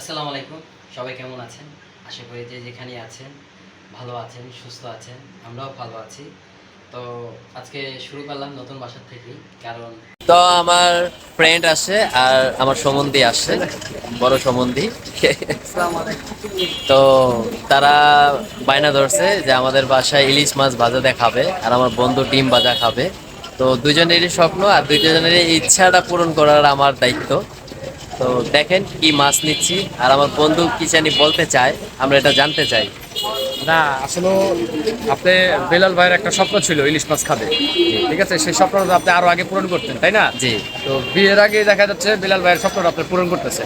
আসসালামু আলাইকুম। সবাই কেমন আছেন? আশা করি যে যেখানে আছেন ভালো আছেন সুস্থ আছেন আমরাও ভালো আছি। তো আজকে শুরু করলাম নতুন বাসার থেকেই কারণ তো আমার ফ্রেন্ড আসে আর আমার সম্বন্ধী আসে বড় সম্বন্ধী। তো তারা বায়না ধরছে যে আমাদের বাসায় ইলিশ মাছ ভাজা দেখাবে আর আমার বন্ধু ডিম ভাজা খাবে। তো দুজনেরই স্বপ্ন আর দুজনেরই ইচ্ছাটা পূরণ করার আমার দায়িত্ব। তো দেখেন কি মাছ নিচ্ছি আর আমার বন্ধু কি জানি বলতে চায় আমরা এটা জানতে চাই। না আসলে আপনি বেলাল ভাইয়ের একটা স্বপ্ন ছিল ইলিশ মাছ খাবে। ঠিক আছে সেই স্বপ্নটা আপনি আরও আগে পূরণ করতেন তাই না? জি। তো বিয়ের আগে দেখা যাচ্ছে বেলাল ভাইয়ের স্বপ্নটা আপনি পূরণ করতেছে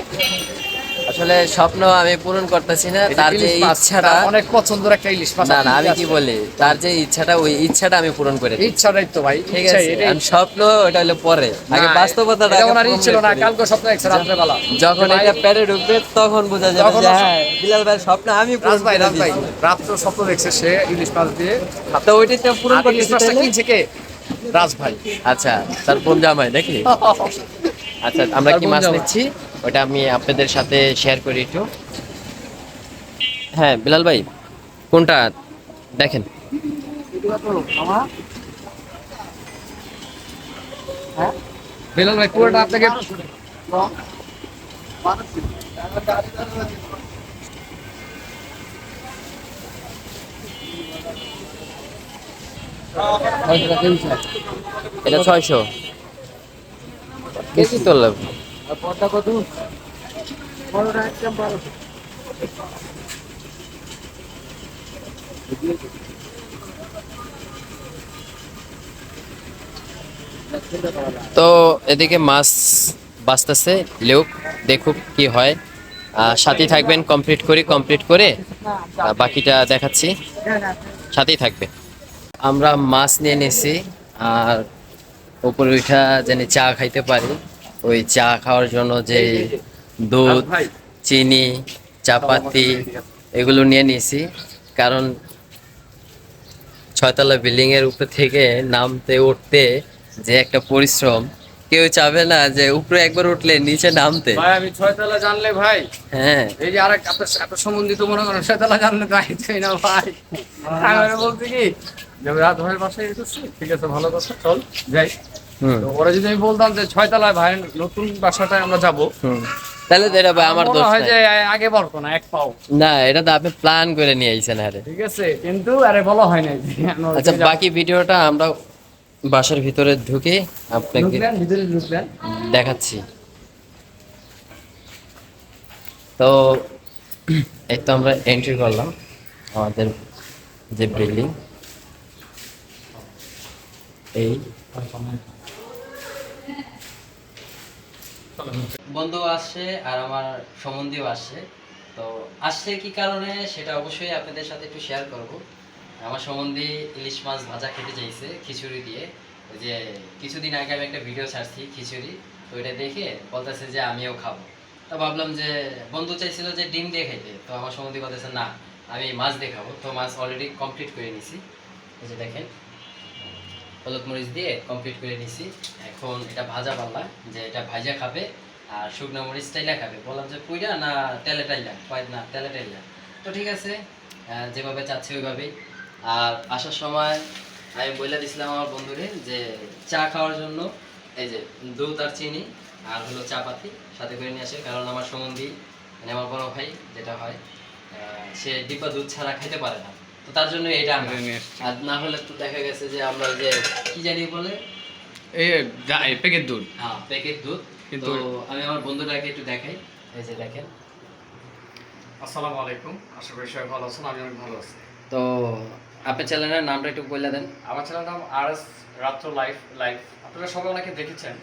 আসলে স্বপ্ন আমি পূরণ করতেছি না তার যে ইচ্ছাটা অনেক পছন্দের একটা ইলিশ মাছ না না আমি কি বলি তার যে ইচ্ছাটা ওই ইচ্ছাটা আমি পূরণ করে। ইচ্ছাটাই তো ভাই ঠিক আছে স্বপ্ন ওটা হলো পরে। আগে বাস্তবতাটা ওনার ছিল না কালকে স্বপ্ন দেখছে রাত্রেবেলা যখন যে ভাই, এটা পেটে ঢুকবে তখন বোঝা যাবে যে হ্যাঁ বিলাল ভাইয়ের স্বপ্ন আমি পূরণ রাজ ভাই করে রাজ ভাই দিয়েছি। রাত্রে স্বপ্ন দেখছে সে ইলিশ মাছ দিয়ে। তো ওইটা পূরণ করতে ইলিশ মাছটা কিনছে কে? রাজ ভাই আচ্ছা তার বোন জামাই নাকি? আচ্ছা আমরা কি মাছ নিচ্ছি? ওটা আমি আপনাদের সাথে শেয়ার করি একটু। হ্যাঁ বিলাল ভাই কোনটা দেখেন। বেলাল ভাই পুরোটা আপনাকে এটা ছয়শো। বেশি তো লাগবে। তো এদিকে মাছ বাঁচতেছে লোক দেখুক কি হয়। আহ, সাথেই থাকবেন কমপ্লিট করি কমপ্লিট করে বাকিটা দেখাচ্ছি। সাথেই থাকবে আমরা মাছ নিয়ে নিয়েছি আর উপরে উঠা যেন চা খাইতে পারি। ওই চা খাওয়ার জন্য যে দুধ চিনি চাপাতি এগুলো নিয়ে নিয়েছি কারণ ছয়তলা বিল্ডিং এর উপর থেকে নামতে উঠতে যে একটা পরিশ্রম কেউ চাবে না যে উপরে একবার উঠলে নিচে নামতে। ভাই আমি ছয়তলা জানলে ভাই হ্যাঁ। এই যে আরেক আপনার সম্বন্ধিত মনে করেন ছয়তলা জানলে তো আইতেই না ভাই। আমি বলছি কি রাত ভাইয়ের বাসায় এসেছি ঠিক আছে ভালো কথা চল যাই। তো ওরা যদি আমি বলতাম যে ছয়তলায় ভাই নতুন বাসাটায় আমরা যাব তাহলে তো এটা ভাই আমার দোষ হয় যে আগে বলতো না এক পাও। না এটা তো আপনি প্ল্যান করে নিয়ে আইছেন আরে। ঠিক আছে কিন্তু আরে বলা হয় নাই আচ্ছা বাকি ভিডিওটা আমরা বাসার ভিতরে ঢুকে আপনাকে ভিতরে ঢুকলেন। দেখাচ্ছি। তো এই তো আমরা এন্ট্রি করলাম আমাদের যে বিল্ডিং এই বন্ধু আসছে আর আমার সম্বন্ধীও আসছে। তো আসছে কি কারণে সেটা অবশ্যই আপনাদের সাথে একটু শেয়ার করব। আমার সম্বন্ধী ইলিশ মাছ ভাজা খেতে চাইছে খিচুড়ি দিয়ে। যে কিছুদিন আগে আমি একটা ভিডিও ছাড়ছি খিচুড়ি। তো এটা দেখে বলতেছে যে আমিও খাব। তো ভাবলাম যে বন্ধু চাইছিল যে ডিম দিয়ে খাইতে। তো আমার সম্বন্ধী বলতেছে না, আমি মাছ দিয়ে খাব। তো মাছ অলরেডি কমপ্লিট করে নিছি। যে দেখেন। হলুদ মরিচ দিয়ে কমপ্লিট করে নিছি। এখন এটা ভাজা পাল্লা, যে এটা ভাজা খাবে, আর শুকনো মরিচ টাইলা খাবে। বললাম যে পুইরা না তেলে টাইলা? না, তেলে টাইলা। তো ঠিক আছে যেভাবে চাচ্ছে ওইভাবেই। আর আসার সময় আমি বলে দিছিলাম আমার বন্ধুরে যে চা খাওয়ার জন্য, এই যে দুধ আর চিনি, আর হলো চা পাতি সাথে করে নিয়ে আসে। কারণ আমার সম্বন্ধী মানে আমার বড় ভাই, যেটা হয় সে ডিব্বা দুধ ছাড়া খেতে পারে না। তো তার জন্য এটা আমি আর না হলে তো দেখা গেছে যে আমরা যে কি জানি বলে? এই প্যাকেট দুধ। হ্যাঁ প্যাকেট দুধ। কিন্তু আমি আমার বন্ধুটাকে একটু দেখাই। এই যে দেখেন। আসসালামু আলাইকুম। আশা করি সবাই ভালো আছেন আমি অনেক ভালো আছি। তো আপনার চ্যানেলের নামটা একটু বলে দেন। আমার চ্যানেল নাম আর এস রাত্র লাইফ লাইফ। আপনারা সবাই অনেকে দেখেছেন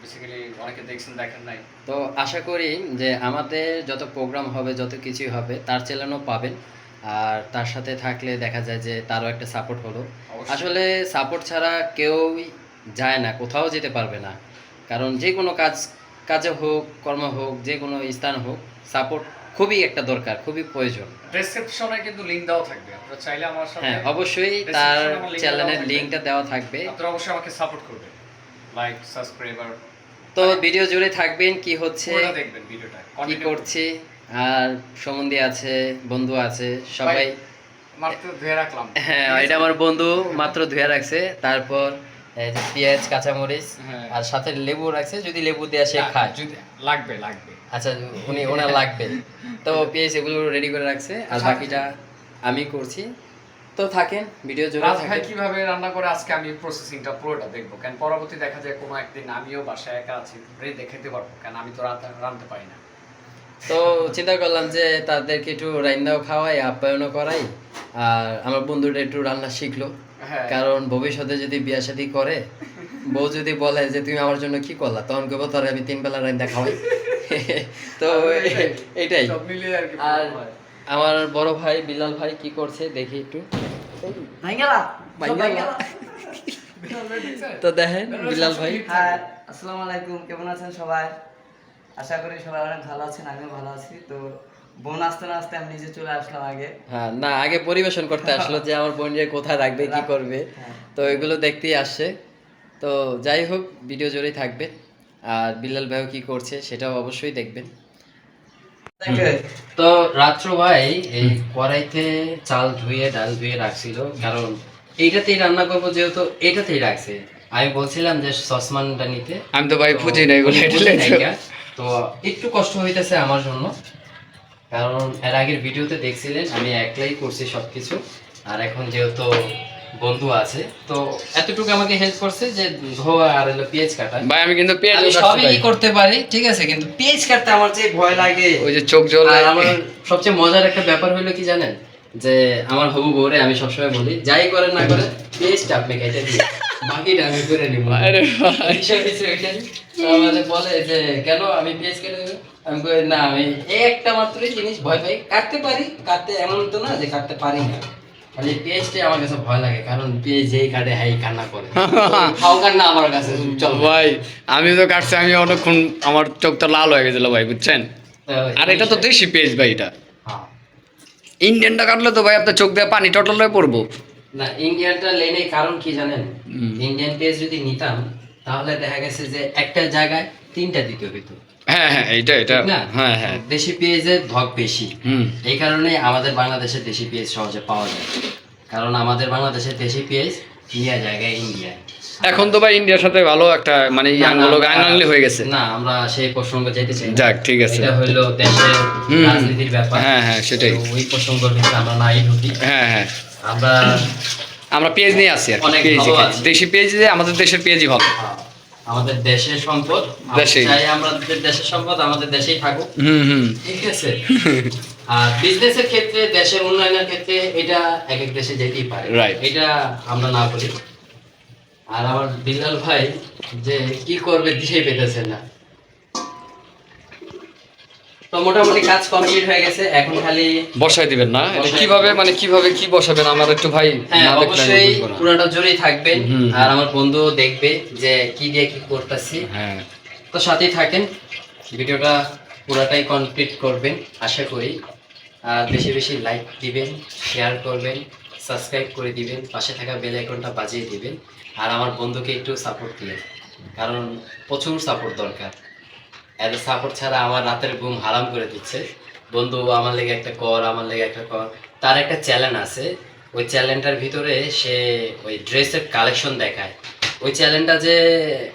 বেসিক্যালি অনেকে দেখছেন দেখেন নাই। তো আশা করি যে আমাদের যত প্রোগ্রাম হবে যত কিছুই হবে তার চ্যানেলও পাবেন। আর তার সাথে থাকলে দেখা যায় যে তারও একটা সাপোর্ট হলো। আসলে সাপোর্ট ছাড়া কেউই যায় না কোথাও যেতে পারবে না। কারণ যে কোনো কাজ কাজে হোক কর্ম হোক যে কোনো স্থান হোক সাপোর্ট খুবই একটা দরকার খুবই প্রয়োজন। ডেসক্রিপশনে কিন্তু লিংক দেওয়া থাকবে আপনারা চাইলে আমার সাথে হ্যাঁ অবশ্যই তার চ্যানেলের থাকবে। দেওয়া থাকবে। আপনারা অবশ্যই আমাকে সাপোর্ট করবেন। লাইক সাবস্ক্রাইবার তো ভিডিও জুড়ে থাকবেন কি হচ্ছে দেখবেন ভিডিওটা কি করছে? আর সম্বন্ধী আছে বন্ধু আছে সবাই মাত্র ধুয়ে রাখলাম। হ্যাঁ এটা আমার বন্ধু মাত্র ধুয়ে রাখছে। তারপর পেঁয়াজ কাঁচামরিচ হ্যাঁ। আর সাথে লেবু রাখছে। যদি লেবু দেওয়া সে খায়। লাগবে লাগবে। আচ্ছা উনি ওনার লাগবে। তো পেঁয়াজ এগুলো রেডি করে রাখছে। আর বাকিটা আমি করছি। তো থাকেন ভিডিও জুড়ে রাজ থাকেন। কীভাবে রান্না করে আজকে আমি প্রসেসিংটা পুরোটা দেখব? কারণ পরবর্তী দেখা যায় কোনো একদিন আমিও বাসায় একা আছি রেঁধে খেতে পারব। কারণ আমি তো রান্না রাঁধতে পারি না। তো চিন্তা করলাম যে তাদেরকে একটু রান্নাও খাওয়াই আপ্যায়নও করাই আর আমার বন্ধুটা একটু রান্না শিখলো। হ্যাঁ। কারণ ভবিষ্যতে যদি বিয়া শাদী করে বউ যদি বলে যে তুমি আমার জন্য কি করলা তখন কেবল তোর আমি তিন বেলা রান্না খাওয়াই। তো এটাই। আর আমার বড় ভাই বিলাল ভাই কি করছে দেখি একটু। তো দেখেন বিলাল ভাই। হ্যাঁ আসসালামু আলাইকুম কেমন আছেন সবাই? আশা করি সবাই অনেক ভালো আছেন আমিও ভালো আছি। তো বোন আসতে না আসতে আমি নিজে চলে আসলাম আগে। হ্যাঁ না আগে পরিবেশন করতে আসলো যে আমার বোন যে কোথায় রাখবে কি করবে। হ্যাঁ। তো এগুলো দেখতেই আসছে। তো যাই হোক ভিডিও জোরেই থাকবে। আর বিলাল ভাইও কি করছে সেটাও অবশ্যই দেখবেন। তো রাত্র ভাই এই কড়াইতে চাল ধুয়ে ডাল ধুয়ে রাখছিল। কারণ এইটাতেই রান্না করব যেহেতু এটাতেই রাখছে। আমি বলছিলাম যে সসমানটা নিতে। আমি তো ভাই বুঝি না এগুলো তো একটু কষ্ট হইতেছে আমার জন্য। কারণ এর আগের ভিডিওতে দেখছিলেন আমি একলাই করছি সবকিছু। আর এখন যেহেতু বন্ধু আছে তো এতটুকু আমাকে হেল্প করছে যে ধোয়া আর হলো পেঁয়াজ কাটা। ভাই আমি কিন্তু পেঁয়াজ সবই করতে পারি ঠিক আছে কিন্তু পেঁয়াজ কাটতে আমার যে ভয় লাগে। ওই যে চোখ জল আর আমার সবচেয়ে মজার একটা ব্যাপার হলো কি জানেন? যে আমার হবু বউরে আমি সবসময় বলি যাই করে না করে পেস্ট আপনি কেটে দিই বাকিটা আমি করে নিব। আরে ভাই। আমাদের বলে যে কেন আমি কেটে দেবো? আমি কই না আমি একটা মাত্রই জিনিস ভয় পাই। কাটতে পারি কাটতে এমন তো না যে কাটতে পারি না। খালি আমার কাছে ভয় লাগে কারণ যেই কাটে হাই কান্না করে। খাও কান্না আমার কাছে চল। ভাই আমি তো কাটছি আমি অনেকক্ষণ আমার চোখটা লাল হয়ে গেছিল ভাই বুঝছেন? আর এটা তো দেশি পেঁয়াজ ভাই এটা। ইন্ডিয়ানটা কাটলে তো ভাই আপনার চোখ দিয়ে পানি টটল হয়ে পড়ব। না ইন্ডিয়ানটা লেনে কারণ কি জানেন? ইন্ডিয়ান পেজ যদি নিতাম তাহলে দেখা গেছে যে একটা জায়গায় তিনটা দিতে হইতো। হ্যাঁ হ্যাঁ এটা এটা হ্যাঁ হ্যাঁ। দেশি পেঁয়াজের ধক বেশি। এই কারণে আমাদের বাংলাদেশের দেশি পেঁয়াজ সহজে পাওয়া যায়। কারণ আমাদের বাংলাদেশের দেশি পেঁয়াজ নিয়ে জায়গায় ইন্ডিয়ায় এখন তো ভাই ইন্ডিয়ার সাথে ভালো একটা মানে হয়ে গেছে। না আমরা সেই প্রসঙ্গ যেতে চাই যাক ঠিক আছে। এটা হইল দেশের রাজনীতির ব্যাপার। হ্যাঁ, হ্যাঁ, সেটাই। ওই প্রসঙ্গের ভিতরে আমরা নাই ঢুকি। হ্যাঁ হ্যাঁ। আমরা আমরা পেঁয়াজ নিয়ে আসি আর অনেক। আছি। দেশি পেঁয়াজ যে আমাদের দেশের পেঁয়াজি ভালো। আমাদের দেশের সম্পদ চাই আমাদের দেশের সম্পদ আমাদের দেশেই থাকুক। হুম হুম। ঠিক আছে? আর বিজনেসের ক্ষেত্রে দেশের উন্নয়নের ক্ষেত্রে এটা এক এক দেশে যেতেই পারে. এটা আমরা না বলি আর আমার বিলাল ভাই যে কি করবে দিশাই পেতেছে না। তো মোটামুটি কাজ কমপ্লিট হয়ে গেছে এখন খালি বসাই দিবেন না? এটা কীভাবে মানে কীভাবে কি বসাবেন? আমার একটু ভাই হ্যাঁ না দেখলে আমি অবশ্যই পুরোটা জোরেই থাকবেন আর আমার বন্ধু দেখবে যে কি দিয়ে কি করতেছি। হ্যাঁ। তো সাথেই থাকেন। ভিডিওটা পুরাটাই কমপ্লিট করবেন আশা করি। আর বেশি বেশি লাইক দিবেন শেয়ার করবেন সাবস্ক্রাইব করে দিবেন পাশে থাকা বেল আইকনটা বাজিয়ে দিবেন। আর আমার বন্ধুকে একটু সাপোর্ট দিবেন কারণ প্রচুর সাপোর্ট দরকার। এত সাপোর্ট ছাড়া আমার রাতের ঘুম হারাম করে দিচ্ছে। বন্ধু আমার লেগে একটা কর আমার লেগে একটা কর। তার একটা চ্যালেঞ্জ আছে। ওই চ্যালেঞ্জটার ভিতরে সে ওই ড্রেসের কালেকশন দেখায়। ওই চ্যালেঞ্জটা যে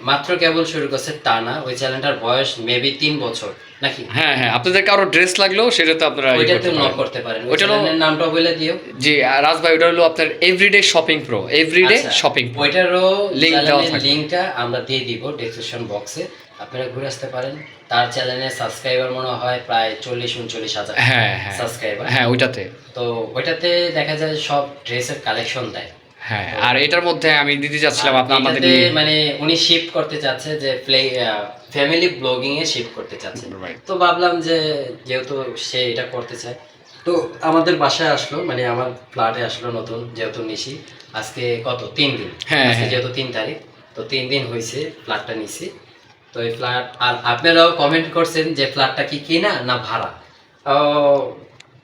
মাত্র কেবল শুরু করছে তা না। ওই চ্যালেঞ্জটার বয়স মেবি তিন বছর নাকি? হ্যাঁ হ্যাঁ। আপনাদের কারও ড্রেস লাগলেও সেটা তো আপনারা ওইটাতে করতে নক। করতে পারেন। ওই চ্যানেলের নামটা বলে দিও। জি রাজ ভাই ওটা হলো আপনার everyday shopping pro everyday shopping ওইটারও থাকবে। লিঙ্কটা আমরা দিয়ে দিব ডেসক্রিপশন বক্সে আপনারা ঘুরে আসতে পারেন। তার চ্যানেলে সাবস্ক্রাইবার মনে হয় প্রায় চল্লিশ উনচল্লিশ হাজার হ্যাঁ হ্যাঁ। সাবস্ক্রাইবার হ্যাঁ ওইটাতে। তো ওইটাতে দেখা যায় সব ড্রেসের কালেকশন দেয়। হ্যাঁ আর এটার মধ্যে আমি দিতে যাচ্ছিলাম আর আমাদের মানে উনি শিফট করতে চাচ্ছে যে প্লে ফ্যামিলি ব্লগিং এ শিফট করতে চাচ্ছে। তো ভাবলাম যে যেহেতু সে এটা করতে চায় তো আমাদের বাসায় আসলো মানে আমার ফ্ল্যাটে আসলো নতুন যেহেতু নিশি। আজকে কত? তিন দিন। হ্যাঁ, হ্যাঁ। যেহেতু তিন তারিখ তো তিন দিন হয়েছে ফ্ল্যাটটা নিছি। তো এই ফ্ল্যাট আর আপনারাও কমেন্ট করছেন যে ফ্ল্যাটটা কি কিনা না ভাড়া?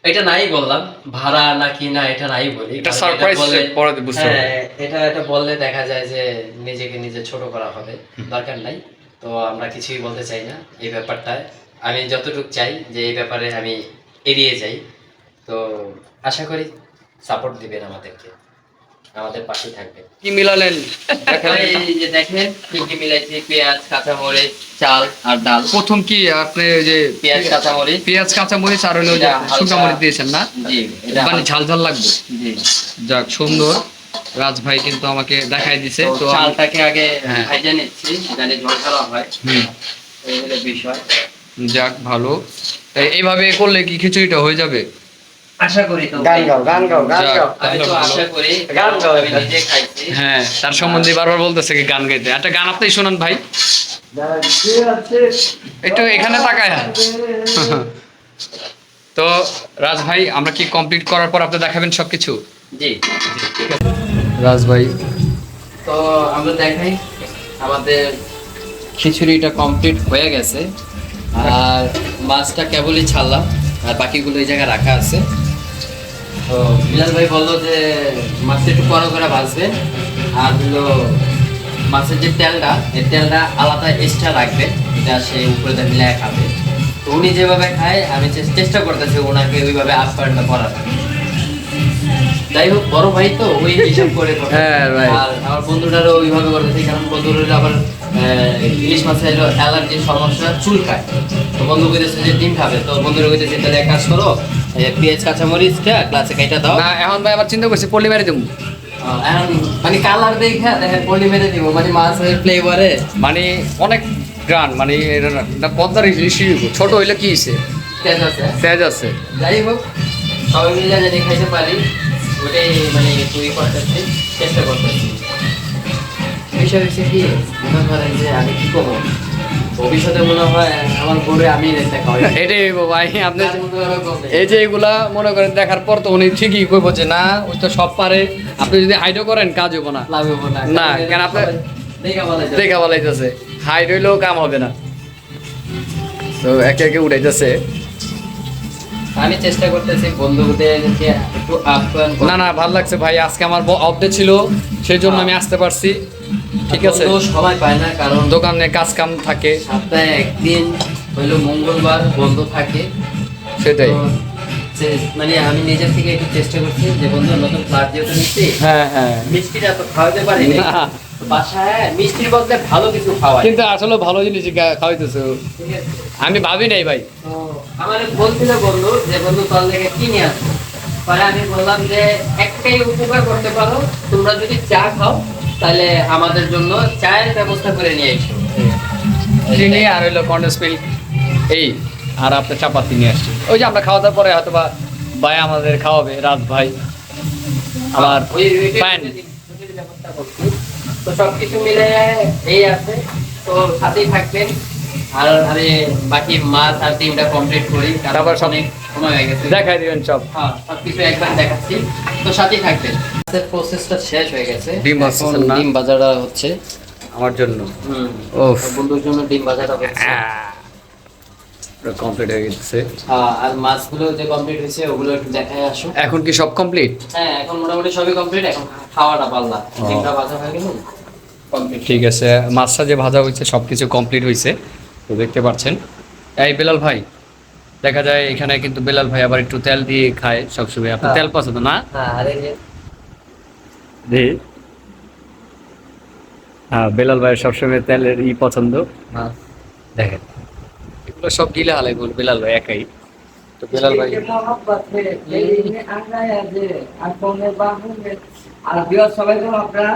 এটা নাই বললাম ভাড়া না কিনা এটা নাই বলি। এটা বললে- পরে বুঝতে হ্যাঁ, এটা এটা বললে দেখা যায় যে নিজেকে নিজে ছোট করা হবে দরকার নাই। তো আমরা কিছুই বলতে চাই না এই ব্যাপারটায়। আমি যতটুকু চাই যে এই ব্যাপারে আমি এড়িয়ে যাই। তো আশা করি সাপোর্ট দিবেন আমাদেরকে। আমাদের পাশে থাকবেন কি মিলালেন? এই যে দেখেন কি কি মিলাইছি? পেঁয়াজ কাঁচামরিচ চাল আর ডাল। প্রথম কি আপনি ওই যে পেঁয়াজ কাঁচামরিচ। পেঁয়াজ কাঁচা মরিচ আর হলো যে শুকনো মরিচ দিয়েছেন না? জি মানে ঝাল ঝাল লাগবে। জি। যাক সুন্দর। রাজ ভাই কিন্তু আমাকে দেখাই দিছে তো চালটাকে আগে হ্যাঁ। ভাইজা নিচ্ছি জানি ঝোল করা হয়। হুম, এই হলো বিষয়। যাক ভালো। এইভাবে করলে কি খিচুড়িটা হয়ে যাবে? আশা করি তো গান গাও গান গাও গান গাও। আমি তো আশা করি গান গাও আমি নিজে খাইছি। হ্যাঁ তার সম্বন্ধে বারবার বলতেছে কি গান গাইতে। একটা গান আপনি শোনান ভাই। একটু এখানে তাকায়। তো রাজ ভাই আমরা কি কমপ্লিট করার পর আপনি দেখাবেন সবকিছু? জি। রাজ ভাই। তো আমরা দেখাই আমাদের খিচুড়িটা কমপ্লিট হয়ে গেছে। আর মাছটা কেবলই ছাড়লাম আর বাকিগুলো এই জায়গায় রাখা আছে। তো বিলাল ভাই বলল যে মাছটা একটু বড় করে ভাজবেন আর হলো মাছের যে তেলটা এই তেলটা আলাদা এক্সট্রা রাখবেন এটা সে উপরে মিলায় খাবে তো উনি যেভাবে খায় আমি চেষ্টা করতেছি ওনাকে ওইভাবে আপ্যায়নটা করার যাই হোক বড় ভাই তো ওই হিসাব করে। হ্যাঁ. আর আমার বন্ধুটারও ওইভাবে করতেছি কারণ বন্ধুরা আবার ইলিশ মাছের অ্যালার্জির সমস্যা চুলকায় তো বন্ধু কইতেছে যে ডিম খাবে তো বন্ধুরা কইতেছে তাহলে এক কাজ করো পেঁয়াজ কাঁচামরিচটা গ্লাসে কাইটা দাও। না এখন ভাই আবার চিন্তা করছি পল্লি মেরে দেবো মানে কালার দেখা দেখেন পলি মেরে দিব মানে মাছের ফ্লেভারে মানে অনেক গ্রান মানে এটা পদ্মার ইলিশ ছোট হইলে কি হইছে? তেজ আছে। তেজ আছে। যাই হোক সবাই মিলে যদি খাইতে পারি ওটাই মানে তুই করতেছি চেষ্টা করতেছি। বিষয় হচ্ছে কি মনে করেন যে আমি কি করব? ভবিষ্যতে মনে হয় আমার গরু আমি ভাই আপনি নেই। এই যে এগুলা মনে করেন দেখার পর তো উনি ঠিকই কইব যে না ওই তো সব পারে। আপনি যদি হাইডও করেন কাজ না। লাভ হব না। না, কেন দেখা বলাইতেছে। হাইড হইলেও কাম হবে না। তো একে একে উঠাইতেছে আমি চেষ্টা করতেছি একটু আপ্যায়ন না না ভালো লাগছে ভাই। আজকে আমার অফডে ছিল সেই জন্য আমি আসতে পারছি। ঠিক আছে। সময় পায় না কারণ দোকানে কাজ কাম থাকে। সপ্তাহে একদিন হইল মঙ্গলবার বন্ধ থাকে। সেটাই। মানে আমি নিজের থেকে একটু চেষ্টা করছি যে বন্ধু নতুন ফ্ল্যাট যেহেতু নিচ্ছি হ্যাঁ হ্যাঁ। মিষ্টিটা তো খাওয়াতে পারি না। বাসায় মিষ্টির বদলে ভালো কিছু খাওয়াই। কিন্তু আসলে ভালো জিনিস খাওয়াইতেছে? আমি ভাবি নাই ভাই। আমার বলছিল বন্ধু যে বন্ধু তল থেকে কিনে আসব? পরে আমি বললাম যে একটাই উপকার করতে পারো তোমরা যদি চা খাও তাহলে আমাদের জন্য চায়ের ব্যবস্থা করে নিয়ে এসো চিনি আর হইল কন্ডেন্স মিল্ক। এই আর আপনার চাপাতি নিয়ে আসছি ওই যে আমরা খাওয়া দাওয়ার পরে হয়তো বা ভাই আমাদের খাওয়াবে রাজ ভাই। যদি ব্যবস্থা করছি। তো সবকিছু মিলে এই আছে। তো সাথেই থাকবেন। আর আমি বাকি মাছ আর ডিমটা কমপ্লিট করি তারপর সব- সময় হয়ে গেছে। দেখাই দিবেন সব। হ্যাঁ সবকিছু একবার দেখাচ্ছি। তো সাথেই থাকবেন। মাছের প্রসেসটা শেষ হয়ে গেছে। ডিম এখন? ডিম ভাজাটা হচ্ছে। আমার জন্য। ওফ বন্ধুর জন্য ডিম ভাজাটা হচ্ছে। কমপ্লিট হয়ে গেছে। হ্যাঁ, আর মাছগুলো যে কমপ্লিট হয়েছে ওগুলো একটু দেখায় আসো। এখন কি সব কমপ্লিট হ্যাঁ এখন মোটামুটি সবই কমপ্লিট এখন খাওয়াটা পারলা ডিমটা ভাজা হয়ে গেল। ঠিক আছে। মাছটা যে ভাজা হয়েছে সব কিছু কমপ্লিট হয়েছে। তো দেখতে পাচ্ছেন। এই বেলাল ভাই দেখা যায় এখানে কিন্তু বেলাল ভাই আবার একটু তেল দিয়ে খায় সবসময়। আপনার হ্যাঁ। তেল পছন্দ না? হ্যাঁ জি। হ্যাঁ বেলাল ভাইয়ের সবসময় তেলের ই পছন্দ? দেখেন। এগুলো সব গিলে হালাই বল বেলাল ভাই একাই। তো বেলাল ভাই আর বিয়ার সবাই যেন আপনারা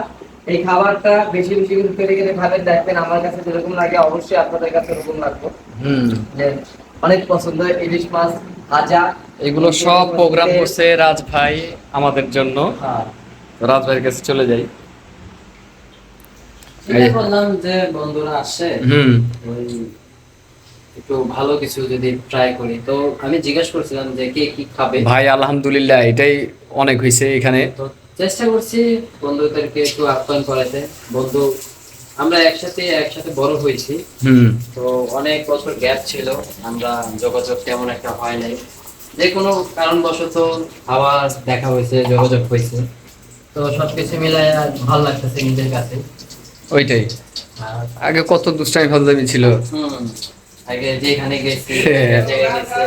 এই খাবারটা বেশি বেশি করে তৈরি করে খাবেন দেখবেন আমার কাছে যেরকম লাগে অবশ্যই আপনাদের কাছে এরকম লাগবে। হুম। অনেক পছন্দ ইলিশ মাছ ভাজা। এগুলো সব প্রোগ্রাম করছে রাজ ভাই আমাদের জন্য। হ্যাঁ। তো রাজ ভাইয়ের কাছে চলে যাই। করলাম যে বন্ধুরা হুম। একটু ভালো কিছু যদি ট্রাই করি। তো আমি জিজ্ঞেস করছিলাম যে কে কি খাবে। ভাই আলহামদুলিল্লাহ এটাই অনেক হয়েছে এখানে। চেষ্টা করছি বন্ধুদেরকে একটু আপ্যায়ন করাতে। বন্ধু আমরা একসাথে একসাথে বড় হয়েছি। হুম। তো অনেক বছর গ্যাপ ছিল আমরা যোগাযোগ তেমন একটা হয় নাই। যে কোনো কারণবশত আবার দেখা হয়েছে যোগাযোগ হয়েছে। তো সবকিছু মিলে ভালো লাগতেছে নিজের কাছে। ওইটাই। আগে কত দুষ্টামি ফাজলামি ছিল। আগে যেখানে গেছি হ্যাঁ।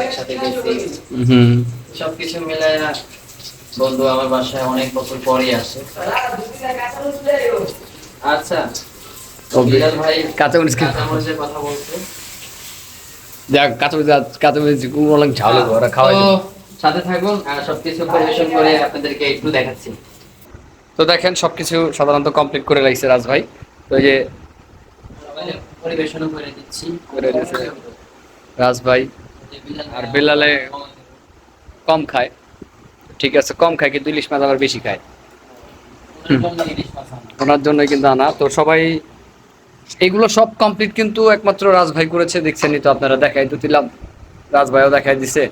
একসাথে গেছি। সবকিছু মিলে বন্ধু আমার বাসায় অনেক বছর পরই আসে। আচ্ছা বিলাল ভাই কাঁচামরিচ কাঁচামরিচের কথা বলছে। দেখ কাঁচামরিচ কাঁচামরিচ অনেক ঝাল ওরা সাথে থাকুন আর সবকিছু পরিবেশন করে আপনাদেরকে একটু দেখাচ্ছি। তো দেখেন সবকিছু সাধারণত কমপ্লিট করে রাখছে রাজ ভাই। তো এই যে পরিবেশনও করে দিচ্ছি। করে দিয়েছে রাজ ভাই। আর বেলালে কম খায়। ঠিক আছে কম খায় কিন্তু ইলিশ মাছ আবার বেশি খায়। ওনার জন্য কিন্তু আনা। তো সবাই এগুলো সব কমপ্লিট কিন্তু একমাত্র রাজ ভাই করেছে দেখছেনই তো আপনারা দেখাই তো দিলাম। রাজ ভাইও দেখাই দিছে।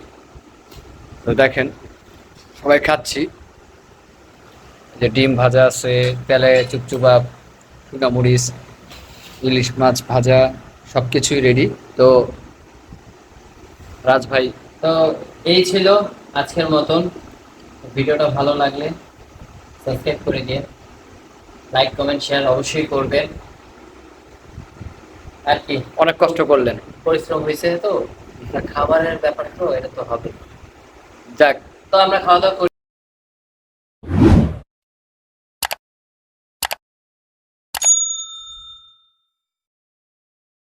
তো দেখেন সবাই খাচ্ছি। যে ডিম ভাজা আছে তেলে চুপচুপা মরিচ ইলিশ মাছ ভাজা সব কিছুই রেডি তো রাজ ভাই তো এই ছিল আজকের মতন। ভিডিওটা ভালো লাগলে সাবস্ক্রাইব করে দিয়ে লাইক কমেন্ট শেয়ার অবশ্যই করবেন। আর কি অনেক কষ্ট করলেন। পরিশ্রম হয়েছে তো খাবারের ব্যাপার তো এটা তো হবে। যাক। তো আমরা খাওয়া দাওয়া